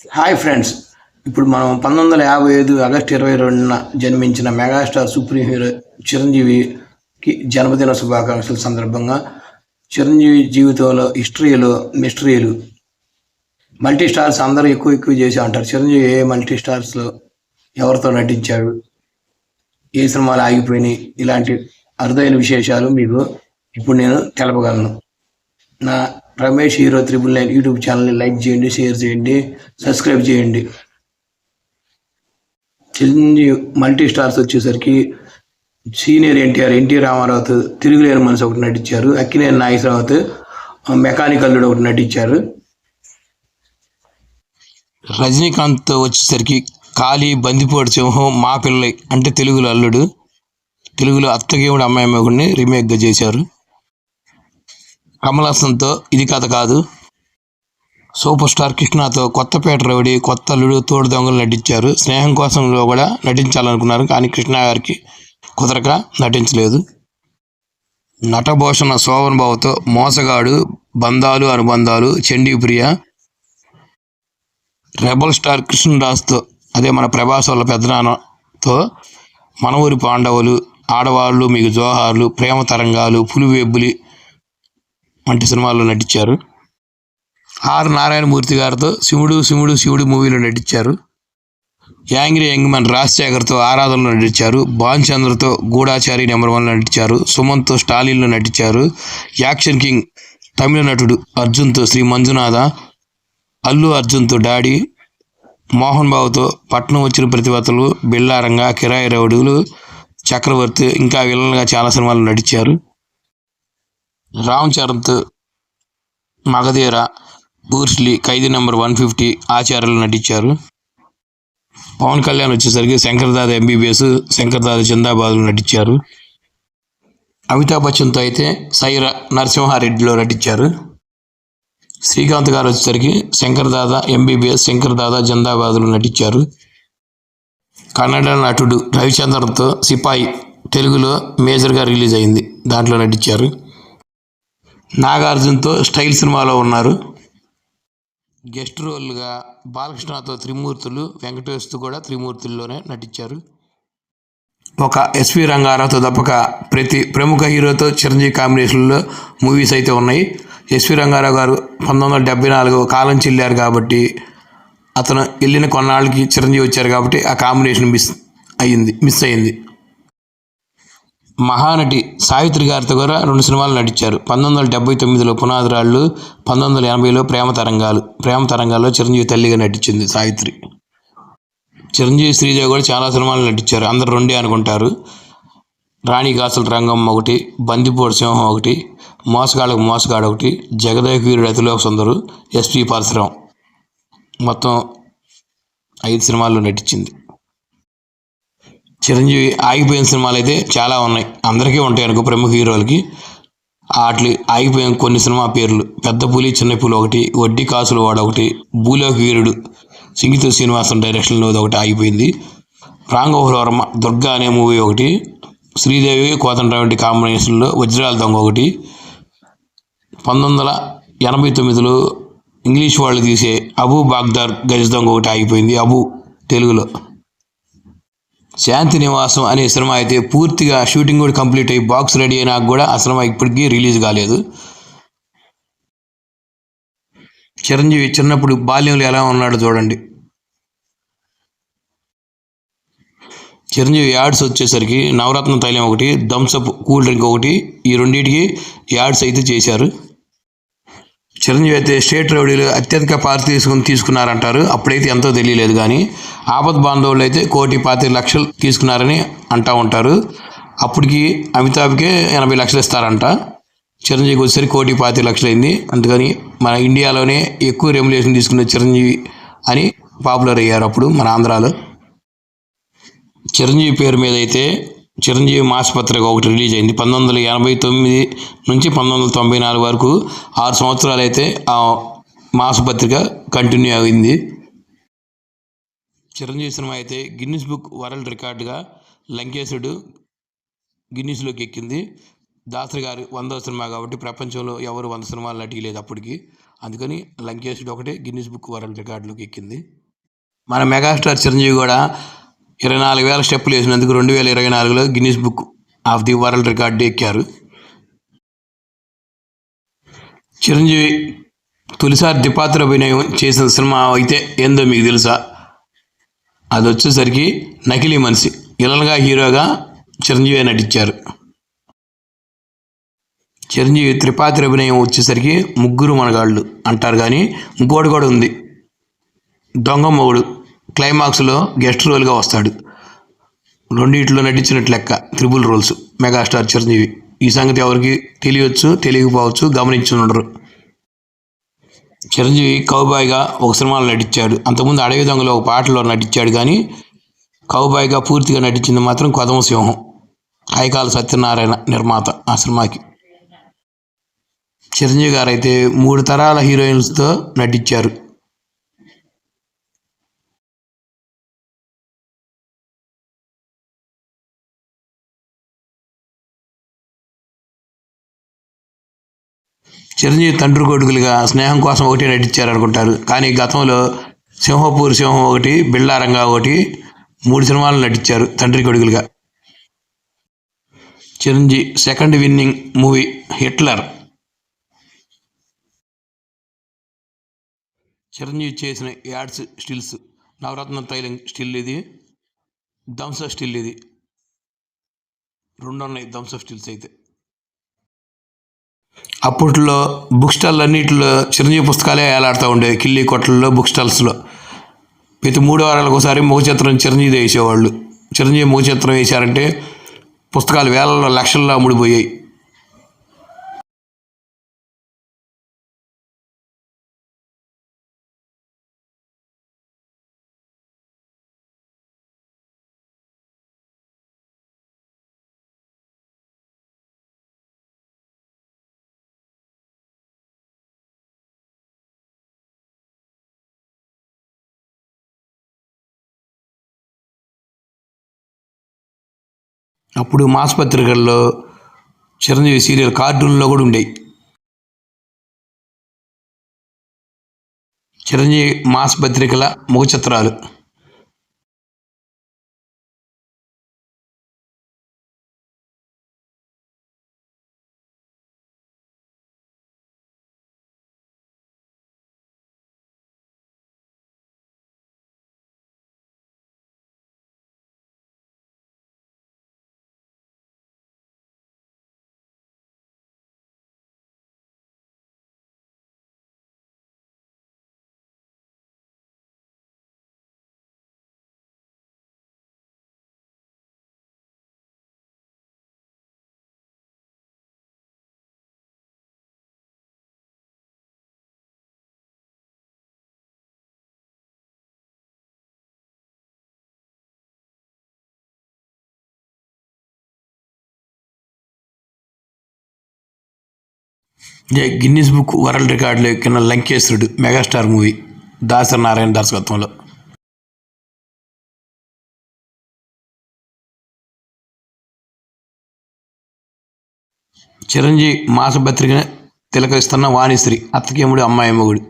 Hi friends. ఇప్పుడు మనం పంతొమ్మిది వందల యాభై ఐదు ఆగస్టు ఇరవై రెండున జన్మించిన మెగాస్టార్ సూపర్ హీరో చిరంజీవికి జన్మదిన శుభాకాంక్షల సందర్భంగా చిరంజీవి జీవితంలో హిస్టరీలో మిస్టరీలు మల్టీ స్టార్స్ అందరూ ఎక్కువ ఎక్కువ చేసి అంటారు చిరంజీవి ఏ మల్టీ స్టార్స్లో ఎవరితో నటించాడు ఏ సినిమాలు ఆగిపోయినాయి ఇలాంటి అరుదైన విశేషాలు మీకు ఇప్పుడు నేను తెలపగలను. నా Ramesh hero triple nine YouTube ఛానల్ని లైక్ చేయండి షేర్ చేయండి సబ్స్క్రైబ్ చేయండి. చిరంజీవి మల్టీ స్టార్స్ వచ్చేసరికి సీనియర్ ఎన్టీఆర్ ఎన్టీ రామారావుతో తిరుగులేని మనసు ఒకటి నటించారు అక్కినేని నాగేశ్వరరావుతో మెకానికల్ ఒకటి నటించారు. రజనీకాంత్ వచ్చేసరికి ఖాళీ బందిపోటు సింహం మా పిల్లై అంటే తెలుగులో అల్లుడు తెలుగులో అత్తగేవుడు అమ్మాయి మొగుడిని రీమేక్గా చేశారు. కమలాసన్తో ఇది కథ కాదు. సూపర్ స్టార్ కృష్ణతో కొత్తపేట రవిడి కొత్త అల్లుడు తోడు దొంగలు నటించారు. స్నేహం కోసంలో కూడా నటించాలనుకున్నారు కానీ కృష్ణ గారికి కుదరక నటించలేదు. నటభూషణ శోభన్ బాబుతో మోసగాడు బంధాలు అనుబంధాలు చండీ ప్రియ రెబల్ స్టార్ కృష్ణరాజ్తో అదే మన ప్రభాస్ వాళ్ళ పెద్దనాన్నతో మన ఊరి పాండవులు ఆడవాళ్ళు మీకు జోహార్లు ప్రేమ తరంగాలు పులివెబ్బులి వంటి సినిమాల్లో నటించారు. ఆర్ నారాయణమూర్తి గారితో శివుడు శివుడు శివుడు మూవీలో నటించారు. యాంగ్రీ యంగ్ మ్యాన్ రాజశేఖర్తో ఆరాధనలో నటించారు. భాన్ చంద్రతో గూఢాచారి నెంబర్ వన్లో నటించారు. సుమన్తో స్టాలిన్లో నటించారు. యాక్షన్ కింగ్ తమిళ నటుడు అర్జున్తో శ్రీ మంజునాథ అల్లు అర్జున్తో డాడీ మోహన్ బాబుతో పట్నం వచ్చిన ప్రతిభతలు బిల్లారంగా కిరాయి రౌడులు చక్రవర్తి ఇంకా విలన్గా చాలా సినిమాలు నటించారు. Ram చరణ్తో Magadheera Bruce Lee Khaidi number one fifty ఆచార్యులు నటించారు. పవన్ కళ్యాణ్ వచ్చేసరికి శంకర్దాద ఎంబీబీఎస్ శంకర్దాద చందాబాద్లో నటించారు. అమితాబ్ బచ్చన్తో అయితే సైర నరసింహారెడ్డిలో నటించారు. శ్రీకాంత్ గారు వచ్చేసరికి శంకర్దాద ఎంబీబీఎస్ శంకర్దాద జందాబాద్లో నటించారు. కన్నడ నటుడు రవిచంద్రన్తో సిపాయి తెలుగులో మేజర్గా రిలీజ్ అయింది. దాంట్లో నటించారు. నాగార్జునతో స్టైల్ సినిమాలో ఉన్నారు. గెస్ట్ రోల్గా బాలకృష్ణతో త్రిమూర్తులు వెంకటేష్తో కూడా త్రిమూర్తుల్లోనే నటించారు. ఒక ఎస్వి రంగారావుతో తప్పక ప్రతి ప్రముఖ హీరోతో చిరంజీవి కాంబినేషన్లో మూవీస్ అయితే ఉన్నాయి. ఎస్వి రంగారావు గారు పంతొమ్మిది వందల డెబ్బై నాలుగు కాలం చెల్లారు కాబట్టి అతను వెళ్ళిన కొన్నాళ్ళకి చిరంజీవి వచ్చారు కాబట్టి ఆ కాంబినేషన్ మిస్ అయ్యింది మిస్ అయింది మహానటి సావిత్రి గారితో కూడా రెండు సినిమాలు నటించారు. పంతొమ్మిది వందల డెబ్బై తొమ్మిదిలో పునాదిరాళ్ళు పంతొమ్మిది వందల ఎనభైలో ప్రేమ తరంగాలు ప్రేమ తరంగాల్లో చిరంజీవి తల్లిగా నటించింది సావిత్రి. చిరంజీవి శ్రీజ కూడా చాలా సినిమాలు నటించారు. అందరు రెండే అనుకుంటారు. రాణి కాసుల రంగం ఒకటి బందిపోటు సింహం ఒకటి మోసగాళ్ళకు మోసగాడు ఒకటి జగదేవీరుడు అతిలోక సుందరు ఎస్పి పరశురాం. మొత్తం ఐదు సినిమాల్లో నటించింది. చిరంజీవి ఆగిపోయిన సినిమాలు అయితే చాలా ఉన్నాయి. అందరికీ ఉంటాయి అనుకో ప్రముఖ హీరోలకి. వాటి ఆగిపోయిన కొన్ని సినిమా పేర్లు. పెద్ద పులి చిన్న పులి ఒకటి వడ్డీ కాసులు వాడు ఒకటి భూలోక వీరుడు సింగిత శ్రీనివాసన్ డైరెక్షన్లో ఒకటి ఆగిపోయింది. రాంగోహుల వర్మ దుర్గా అనే మూవీ ఒకటి శ్రీదేవి కోదండరామిటి కాంబినేషన్లో వజ్రాల దొంగ ఒకటి. పంతొమ్మిది వందల ఎనభై తొమ్మిదిలో ఇంగ్లీష్ వాళ్ళు తీసే అబు బాగ్దార్ గజ దొంగ ఒకటి ఆగిపోయింది. అబు తెలుగులో. శాంతి నివాసం అనే సినిమా అయితే పూర్తిగా షూటింగ్ కూడా కంప్లీట్ అయ్యి బాక్స్ రెడీ అయినా కూడా ఆ సినిమా ఇప్పటికీ రిలీజ్ కాలేదు. చిరంజీవి చిన్నప్పుడు బాల్యంలో ఎలా ఉన్నాడో చూడండి. చిరంజీవి యాడ్స్ వచ్చేసరికి నవరత్న తైలం ఒకటి థమ్స్అప్ కూల్ డ్రింక్ ఒకటి ఈ రెండింటికి యాడ్స్ అయితే చేశారు. చిరంజీవి అయితే స్టేట్ రౌడీలు అత్యధిక పార్టీ తీసుకుని తీసుకున్నారంటారు. అప్పుడైతే ఎంతో తెలియలేదు కానీ ఆపద్ బాంధవులు అయితే కోటి పాతి లక్షలు తీసుకున్నారని అంటూ ఉంటారు. అప్పటికి అమితాబ్కే ఎనభై లక్షలు ఇస్తారంట. చిరంజీవికి వచ్చేసరికి కోటి పాతి లక్షలు అయింది. అందుకని మన ఇండియాలోనే ఎక్కువ రెమ్యులేషన్ తీసుకున్న చిరంజీవి అని పాపులర్ అయ్యారు అప్పుడు మన ఆంధ్రాలో. చిరంజీవి పేరు మీద అయితే చిరంజీవి మాసపత్రిక ఒకటి రిలీజ్ అయింది. పంతొమ్మిది వందల ఎనభై తొమ్మిది నుంచి పంతొమ్మిది వందల తొంభై నాలుగు వరకు ఆరు సంవత్సరాలు అయితే ఆ మాసపత్రిక కంటిన్యూ అయింది. చిరంజీవి సినిమా అయితే గిన్నిస్ బుక్ వరల్డ్ రికార్డుగా లంకేశుడు గిన్నిస్లోకి ఎక్కింది. దాసరి గారు వందో సినిమా కాబట్టి ప్రపంచంలో ఎవరు వంద సినిమాలు నటిలేదు అప్పటికి. అందుకని లంకేశుడు ఒకటే గిన్నిస్ బుక్ వరల్డ్ రికార్డులోకి ఎక్కింది. మన మెగాస్టార్ చిరంజీవి కూడా ఇరవై నాలుగు వేల స్టెప్పులు వేసినందుకు రెండు వేల ఇరవై నాలుగులో Guinness book of the world record ఎక్కారు. చిరంజీవి తొలిసారి ద్విపాత్ర అభినయం చేసిన సినిమా అయితే ఏందో మీకు తెలుసా? అది వచ్చేసరికి నకిలీ మనిషి ఇలనగా హీరోగా చిరంజీవి నటించారు. చిరంజీవి త్రిపాత్రి అభినయం వచ్చేసరికి ముగ్గురు మనగాళ్ళు అంటారు కానీ ఇంకోటి కూడా ఉంది. దొంగ మొగుడు క్లైమాక్స్లో గెస్ట్ రోల్గా వస్తాడు. రెండిట్లో నటించినట్లు లెక్క. Triple roles. మెగాస్టార్ చిరంజీవి. ఈ సంగతి ఎవరికి తెలియవచ్చు తెలియకపోవచ్చు గమనించి ఉండరు చిరంజీవి కౌబాయ్గా ఒక సినిమాలో నటించాడు. అంతకుముందు అడవి దొంగలో ఒక పాటలో నటించాడు కానీ కౌబాయ్గా పూర్తిగా నటించింది మాత్రం కొదమ సింహం. హైకాల సత్యనారాయణ నిర్మాత ఆ సినిమాకి. చిరంజీవి గారు అయితే మూడు తరాల హీరోయిన్స్తో నటించారు. చిరంజీవి తండ్రి కొడుకులుగా స్నేహం కోసం ఒకటి నటించారు అనుకుంటారు కానీ గతంలో సింహపూర్ సింహం ఒకటి బిళ్ళారంగా ఒకటి మూడు సినిమాలు నటించారు తండ్రి కొడుకులుగా. Chiranjeevi second winning movie Hitler. Chiranjeevi చేసిన యాడ్స్ స్టిల్స్. నవరత్న తైలం స్టిల్ ఇది. దంస స్టిల్ ఇది. రెండు ఉన్నాయి దంస స్టిల్స్ అయితే. అప్పట్లో బుక్ స్టాల్ అన్నింటిలో చిరంజీవి పుస్తకాలే వేలాడుతూ ఉండేవి కిల్లీ కొట్లలో బుక్ స్టాల్స్లో. ప్రతి మూడు వారాలకు ఒకసారి ముఖచిత్రం చిరంజీవి వేసేవాళ్ళు. చిరంజీవి ముఖచిత్రం వేశారంటే పుస్తకాలు వేలలో లక్షల్లో అమ్ముడిపోయాయి. అప్పుడు మాస్ పత్రికల్లో చిరంజీవి సీరియల్ కార్టూన్లో కూడా ఉండేవి చిరంజీవి మాస్ పత్రికల ముఖ చిత్రాలు గిన్నిస్ బుక్ వరల్డ్ రికార్డులో ఎక్కిన లంకేశ్వరుడు మెగాస్టార్ మూవీ దాసరి నారాయణ దర్శకత్వంలో. చిరంజీవి మాసపత్రిక తిలకరిస్తున్న వాణిశ్రీ అత్తకేముడు అమ్మాయి మొగుడు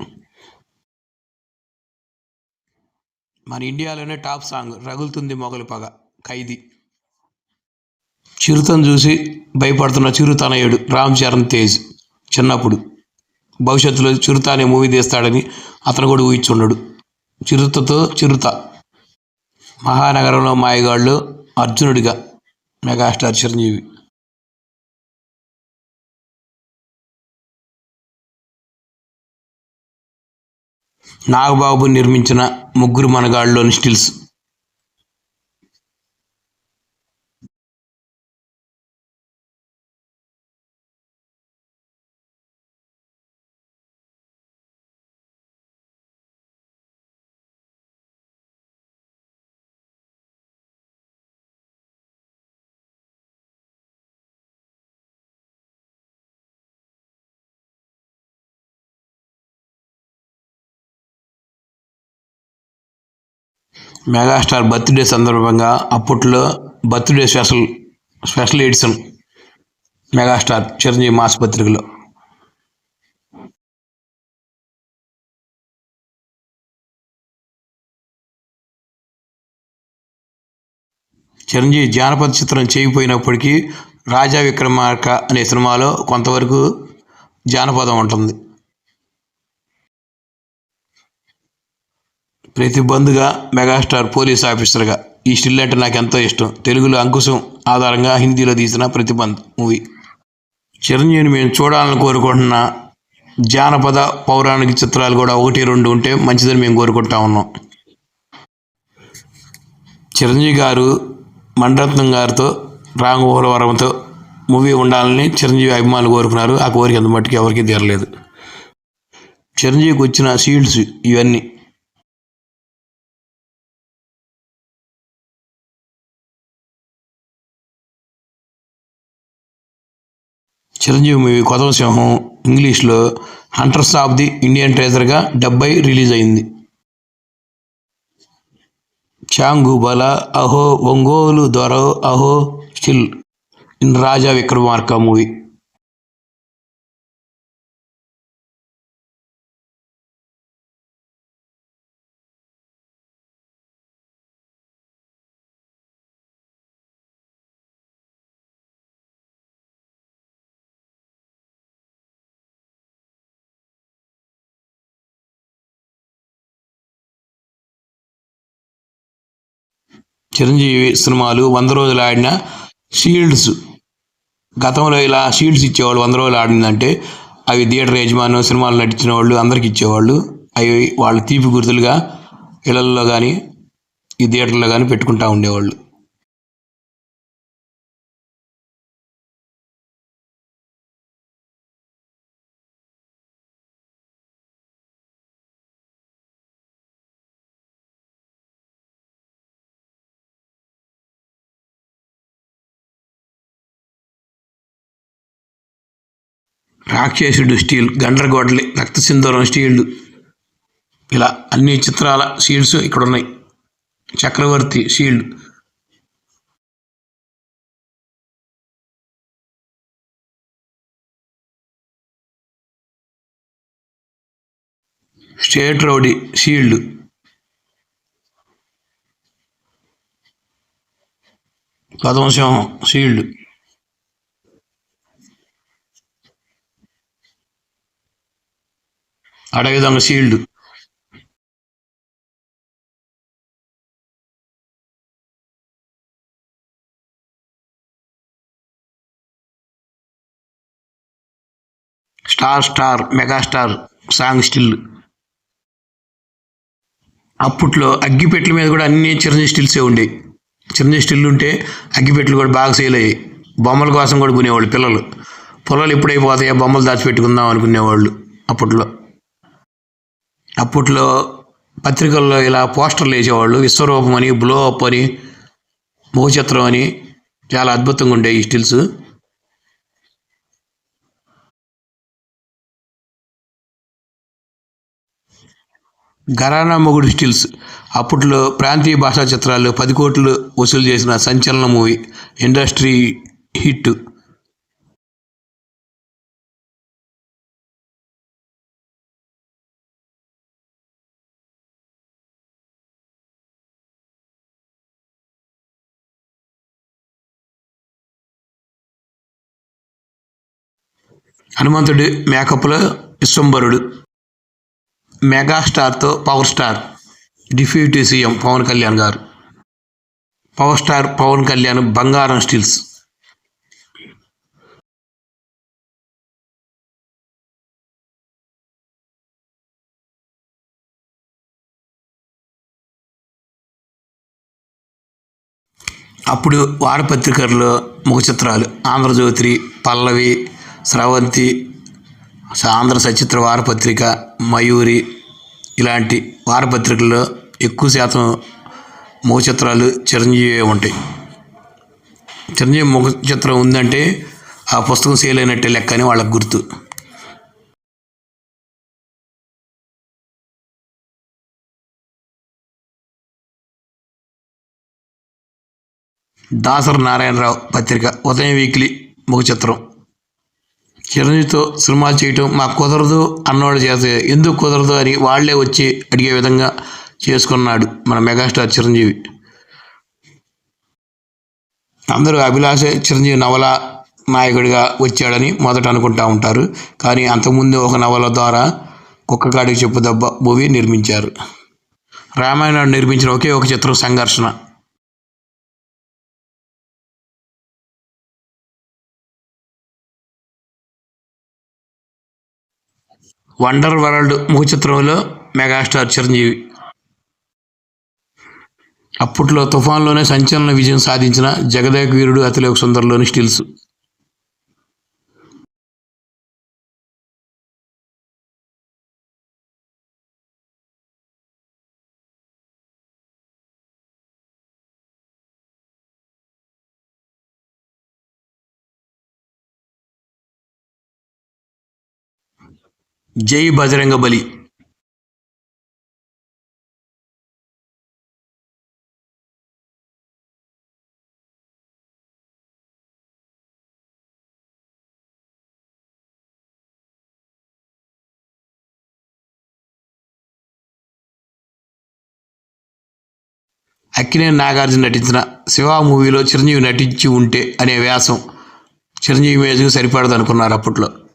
మన ఇండియాలోనే టాప్ సాంగ్ రగులుతుంది మొగలు పగ ఖైదీ. చిరుతను చూసి భయపడుతున్న చిరుతనయుడు రామ్ చరణ్ తేజ్. చిన్నప్పుడు. భవిష్యత్తులో చిరుత అనే మూవీ తీస్తాడని అతను కూడా ఊహించుండడు. చిరుతతో చిరుత. మహానగరంలో మాయగాళ్ళు అర్జునుడిగా. మెగాస్టార్ చిరంజీవి. నాగబాబు నిర్మించిన ముగ్గురు మనగాళ్ళలోని స్టిల్స్. మెగాస్టార్ బర్త్డే సందర్భంగా అప్పట్లో birthday special special edition megastar Chiranjeevi mass పత్రికలో. చిరంజీవి జానపద చిత్రం చేయిపోయినప్పటికీ రాజా విక్రమార్క అనే సినిమాలో కొంతవరకు జానపదం ఉంటుంది. ప్రతి బంధుగా మెగాస్టార్ పోలీస్ ఆఫీసర్గా. ఈ స్టిల్ అంటే నాకు ఎంతో ఇష్టం. తెలుగులో అంకుశం ఆధారంగా హిందీలో తీసిన ప్రతిబంధ్ మూవీ. చిరంజీవిని మేము చూడాలని కోరుకుంటున్న జానపద పౌరాణిక చిత్రాలు కూడా ఒకటి రెండు ఉంటే మంచిదని మేము కోరుకుంటా ఉన్నాం. చిరంజీవి గారు మణిరత్నం గారితో రాఘవరంతో మూవీ ఉండాలని చిరంజీవి అభిమానులు కోరుకున్నారు. ఆ కోరిక ఎంత ఎవరికీ తీరలేదు. చిరంజీవికి వచ్చిన సీడ్స్ ఇవన్నీ చిరంజీవి మూవీ కొదవ సింహం ఇంగ్లీష్లో హంటర్స్ ఆఫ్ ది ఇండియన్ ట్రేజర్గా డెబ్బై రిలీజ్ అయింది. చాంగు బల అహో ఒంగోలు దొరవ్ అహో still in Raja Vikramarka movie. Chiranjeevi సినిమాలు వంద రోజులు ఆడిన షీల్డ్స్. గతంలో ఇలా షీల్డ్స్ ఇచ్చేవాళ్ళు వంద రోజులు ఆడిందంటే అవి థియేటర్ యజమాను సినిమాలు నటించిన వాళ్ళు అందరికి ఇచ్చేవాళ్ళు. అవి వాళ్ళ తీపి గుర్తులుగా ఇళ్ళలో కానీ ఈ థియేటర్లో కానీ పెట్టుకుంటా ఉండేవాళ్ళు. రాక్షసుడు స్టీల్ గండ్రగొడ్డలి రక్తసింధూరం స్టీల్ ఇలా అన్ని చిత్రాల షీల్డ్స్ ఇక్కడ ఉన్నాయి Chakravarthi shield state rowdy shield పదవంశం shield అడవి shield. Star star megastar song still. అప్పట్లో అగ్గిపెట్టెల మీద కూడా అన్ని చిరంజీవి స్టిల్సే ఉండేవి చిరంజీవి స్టిల్ ఉంటే అగ్గిపెట్టెలు కూడా బాగా సేల్ అయ్యాయి. బొమ్మల కోసం కూడా కొనేవాళ్ళు పిల్లలు. పొలాలు ఎప్పుడైపోతాయో బొమ్మలు దాచిపెట్టుకుందాం అనుకునేవాళ్ళు అప్పట్లో. అప్పట్లో పత్రికల్లో ఇలా పోస్టర్లు వేసేవాళ్ళు విశ్వరూపం అని బ్లో అప్ అని ముఖచిత్రం అని చాలా అద్భుతంగా ఉండే ఈ స్టిల్స్. ఘరానా మొగుడు స్టిల్స్. అప్పట్లో ప్రాంతీయ భాషా చిత్రాలు పది కోట్లు వసూలు చేసిన సంచలన మూవీ ఇండస్ట్రీ హిట్. హనుమంతుడి మేకప్లో విశ్వంబరుడు మెగాస్టార్తో power star deputy CM Pawan Kalyan garu. Power star Pawan Kalyan బంగారం స్టిల్స్. అప్పుడు వారపత్రికల్లో ముఖ చిత్రాలు ఆంధ్రజ్యోతి పల్లవి స్రవంతి ఆంధ్ర సచిత్ర వారపత్రిక మయూరి ఇలాంటి వారపత్రికల్లో ఎక్కువ శాతం ముఖ చిత్రాలు చిరంజీవి ఉంటాయి. చిరంజీవి ముఖ చిత్రం ఉందంటే ఆ పుస్తకం సేల్ అయినట్టే లెక్క అని వాళ్ళకి గుర్తు. దాసరి నారాయణరావు పత్రిక ఉదయం వీక్లీ ముఖ చిత్రం చిరంజీవితో సినిమాలు చేయటం మాకు కుదరదు అన్నవాళ్ళు చేస్తే ఎందుకు కుదరదు అని వాళ్ళే వచ్చి అడిగే విధంగా చేసుకున్నాడు మన మెగాస్టార్ చిరంజీవి. అందరూ అభిలాష చిరంజీవి నవల నాయకుడిగా వచ్చాడని మొదట అనుకుంటా ఉంటారు. కానీ అంతకుముందు ఒక నవల ద్వారా కుక్కకాడికి చెప్పు దెబ్బ మూవీ నిర్మించారు. రామాయణాన్ని నిర్మించిన ఒకే ఒక చిత్రం సంఘర్షణ. వండర్ వరల్డ్ ముఖ చిత్రంలో మెగాస్టార్ చిరంజీవి. అప్పట్లో తుఫాన్లోనే సంచలన విజయం సాధించిన జగదేక వీరుడు అతిలోక సుందర్లోని స్టిల్స్. జై బజరంగ బలి. అక్కినే నాగార్జున నటించిన శివ మూవీలో చిరంజీవి నటించి ఉంటే అనే వ్యాసం చిరంజీవి ఇమేజ్కి సరిపడదు అనుకున్నారు అప్పట్లో.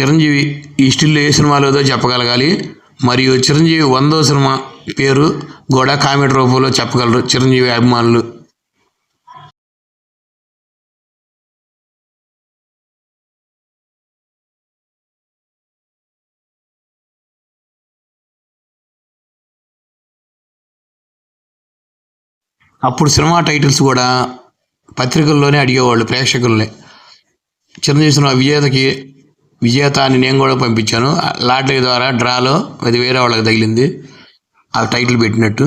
చిరంజీవి ఈ స్టిల్ ఏ సినిమాలో ఏదో చెప్పగలగాలి. మరియు చిరంజీవి వందో సినిమా పేరు కూడా కామెడీ రూపంలో చెప్పగలరు చిరంజీవి అభిమానులు. అప్పుడు సినిమా టైటిల్స్ కూడా పత్రికల్లోనే అడిగేవాళ్ళు ప్రేక్షకుల్ని. చిరంజీవి సినిమా విజేతకి విజేత అని నేను కూడా పంపించాను. లాటరీ ద్వారా డ్రాలో అది వేరే వాళ్ళకి తగిలింది. ఆ టైటిల్ పెట్టినట్టు.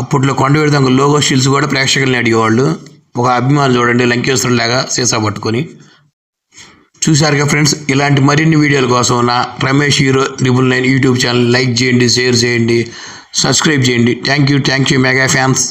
అప్పట్లో కొండవీడి దొంగ లోగో షీల్స్ కూడా ప్రేక్షకుల్ని అడిగేవాళ్ళు. ఒక అభిమానులు చూడండి లంకేశ్వరులాగా సీసా పట్టుకొని. చూశారుగా ఫ్రెండ్స్ ఇలాంటి మరిన్ని వీడియోల కోసం నా Ramesh hero triple nine YouTube channel like చేయండి షేర్ చేయండి సబ్స్క్రైబ్ చేయండి. Thank you thank you mega fans.